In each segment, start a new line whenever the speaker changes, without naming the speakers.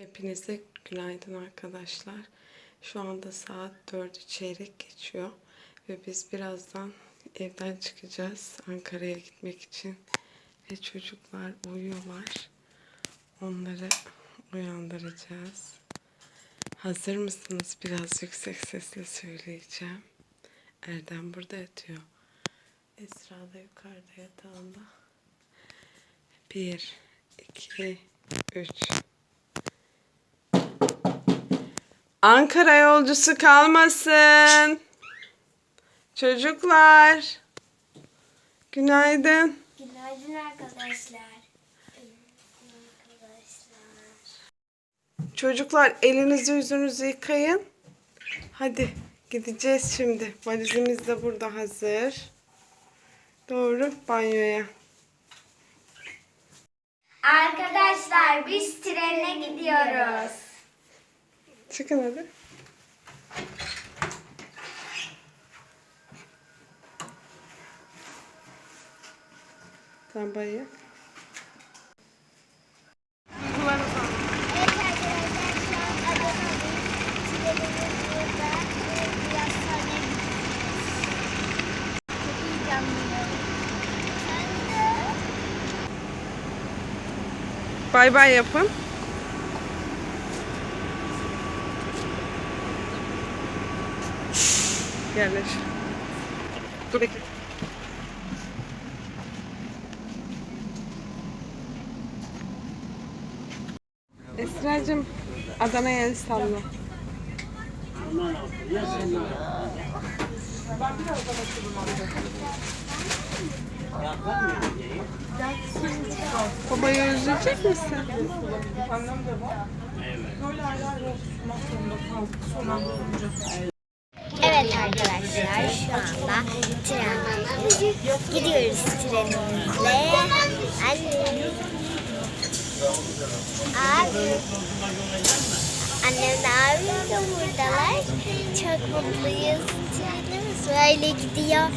Hepinize günaydın arkadaşlar. Şu anda saat 4'ü çeyrek geçiyor. Ve biz birazdan evden çıkacağız Ankara'ya gitmek için. Ve çocuklar uyuyorlar. Onları uyandıracağız. Hazır mısınız? Biraz yüksek sesle söyleyeceğim. Erdem burada yatıyor. Esra da yukarıda yatağında. Bir, iki, üç. Ankara yolcusu kalmasın. Çocuklar. Günaydın.
Günaydın arkadaşlar. Arkadaşlar.
Çocuklar elinizi yüzünüzü yıkayın. Hadi gideceğiz şimdi. Valizimiz de burada hazır. Doğru banyoya.
Arkadaşlar biz trene gidiyoruz.
Çıkın hadi. Sen bayı.
Evet arkadaşlar şu an Adana'dayız. Trenimiz burada. Ee, Biraz sonra gideceğiz. Çok heyecanlıyım. Sen de.
Bay bay yapın. Yerleş. Dur bekle. Esra'cığım Adana'ya el salla. Babayı özleyecek misin?
Evet arkadaşlar şu anda trendeyiz. Gidiyoruz trenimizle. Anne. Abi. Annem de abim de buradalar. Çok mutluyuz. Trenimiz böyle gidiyor.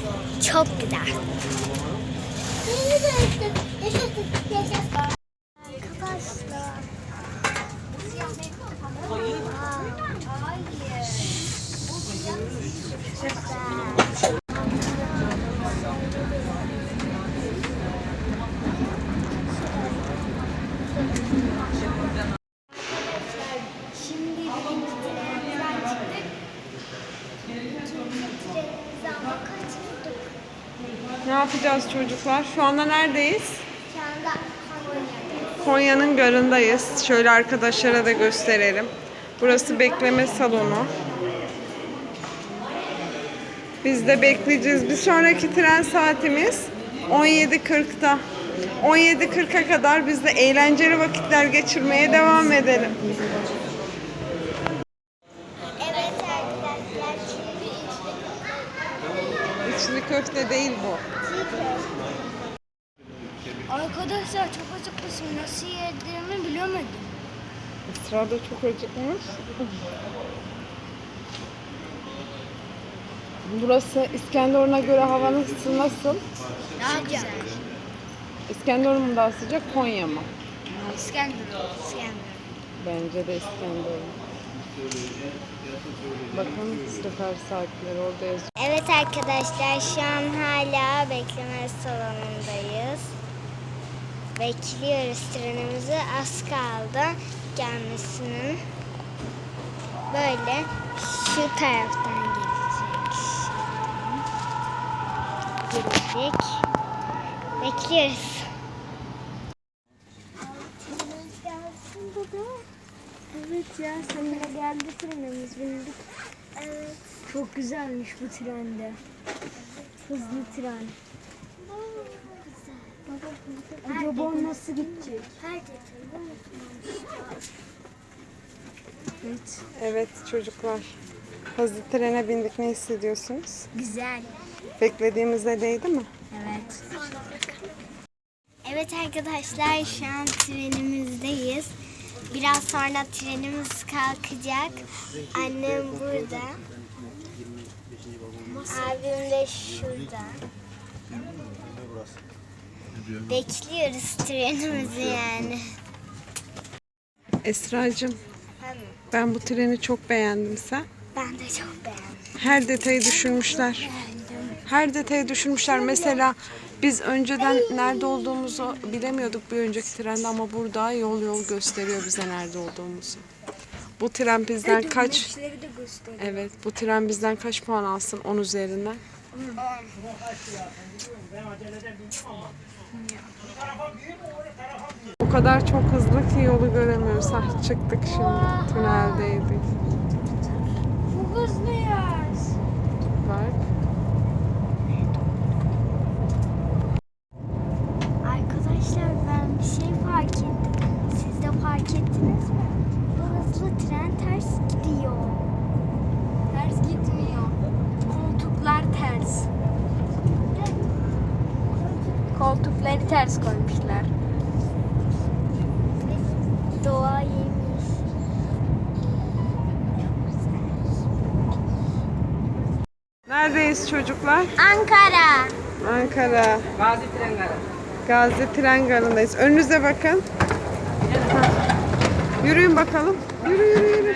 Çok güzel. Arkadaşlar. Şimdi birinci trenimizden çıktık. İkinci trenimizi ama kaçırdık.
Ne yapacağız çocuklar? Şu anda neredeyiz?
Şu anda Konya'dayız.
Konya'nın garındayız. Şöyle arkadaşlara da gösterelim. Burası bekleme salonu. Biz de bekleyeceğiz. Bir sonraki tren saatimiz 17.40'da. 17.40'a kadar biz de eğlenceli vakitler geçirmeye devam edelim.
Evet arkadaşlar şimdi
İçli köfte değil bu.
Arkadaşlar çok acıkmışım. Nasıl yediğimi bilemedim.
Esra da çok acıkmış. Burası İskenderun'a göre havanın ısı nasıl?
Daha güzel.
İskenderun mu daha sıcak, Konya mı?
İskenderun. İskenderun.
Bence de İskenderun. Bakın sefer saatleri orada yazıyor.
Evet arkadaşlar şu an hala bekleme salonundayız. Bekliyoruz trenimizi. Az kaldı gelmesinin. Böyle şu taraftan Gelecek. Bekliyoruz. Evet ya sonunda geldi trenimiz bindik. Evet. Çok güzelmiş bu trende. Hızlı tren. Acaba nasıl gidecek? Evet.
Evet çocuklar. Hızlı trene bindik ne hissediyorsunuz?
Güzel.
Beklediğimizde değdi mi?
Evet. Evet arkadaşlar şu an trenimizdeyiz. Biraz sonra trenimiz kalkacak. Annem burada. Abim de şurada. Bekliyoruz trenimizi yani.
Esra'cığım ben bu treni çok beğendim sen.
Ben de çok beğendim.
Her detayı düşünmüşler. Her detayı düşünmüşler. Mesela biz önceden nerede olduğumuzu bilemiyorduk bir önceki trende ama burada yol yol gösteriyor bize nerede olduğumuzu. Bu tren bizden kaç. Evet, bu tren bizden kaç puan alsın 10 üzerinden? O kadar çok hızlı ki yolu göremiyoruz. Ah, çıktık şimdi. Tüneldeydik.
Çok hızlıyız.
Bak.
Arkadaşlar ben bir şey fark ettim. Siz de fark ettiniz mi? Bu hızlı tren ters gidiyor. Ters gitmiyor. Koltuklar ters.
Koltukları ters koymuşlar.
Doğa yemiş.
Neredeyiz çocuklar?
Ankara.
Ankara. Gazi Tren Garı. Gazi Tren Garı'ndayız. Önünüze bakın. Yürüyün bakalım. Yürü yürü yürü.